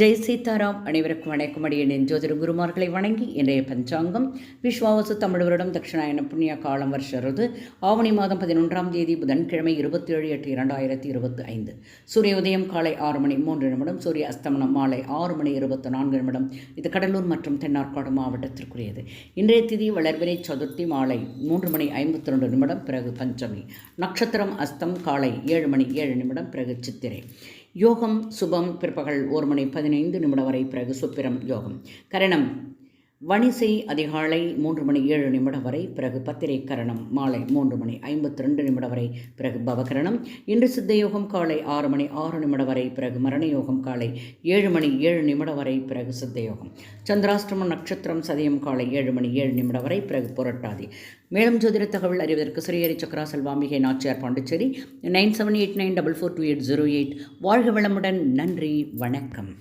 ஜெய் சீதாராம் அனைவருக்கும் வணக்கம். அடியேன் ஜோதிட குருமார்களை வணங்கி இன்றைய பஞ்சாங்கம். விஸ்வாவசு தமிழ் வருடம் தட்சிணாயன புண்ணிய காலம் வருஷருது ஆவணி மாதம் பதினொன்றாம் தேதி புதன்கிழமை இருபத்தி ஏழு எட்டு இரண்டாயிரத்தி இருபத்தி ஐந்து சூரிய உதயம் காலை ஆறு மணி மூன்று நிமிடம் சூரிய அஸ்தமனம் மாலை ஆறு மணி இருபத்தி நான்கு நிமிடம். இது கடலூர் மற்றும் தென்னார்காடு மாவட்டத்திற்குரியது. இன்றைய திதி வளர்பிறை சதுர்த்தி மாலை மூன்று மணி ஐம்பத்தி ரெண்டு நிமிடம் பிறகு பஞ்சமி. நட்சத்திரம் அஸ்தம் காலை ஏழு மணி ஏழு நிமிடம் பிறகு சித்திரை. யோகம் சுபம் பிற்பகல் ஒரு மணி பதினைந்து நிமிடம் வரை பிறகு சுப்பிரம் யோகம். கரணம் வணிசை அதிகாலை மூன்று மணி ஏழு நிமிடம் வரை பிறகு பத்திரை கரணம் மாலை மூன்று மணி ஐம்பத்தி ரெண்டு நிமிடம் வரை பிறகு பவகரணம். இன்று சித்த யோகம் காலை ஆறு மணி ஆறு நிமிடம் வரை பிறகு மரண யோகம் காலை ஏழு மணி ஏழு நிமிடம் வரை பிறகு சித்த யோகம் சந்திராஷ்டமம் நட்சத்திரம் சதயம் காலை ஏழு மணி ஏழு நிமிடம் வரை பிறகு புரட்டாதி. மேலும் ஜோதிட தகவல் அறிவதற்கு ஸ்ரீஹரி சக்கரா செல்வாமிகை Nachiyar Pondicherry nine seven eight nine double four two eight zero eight. வாழ்க வளமுடன் நன்றி வணக்கம்.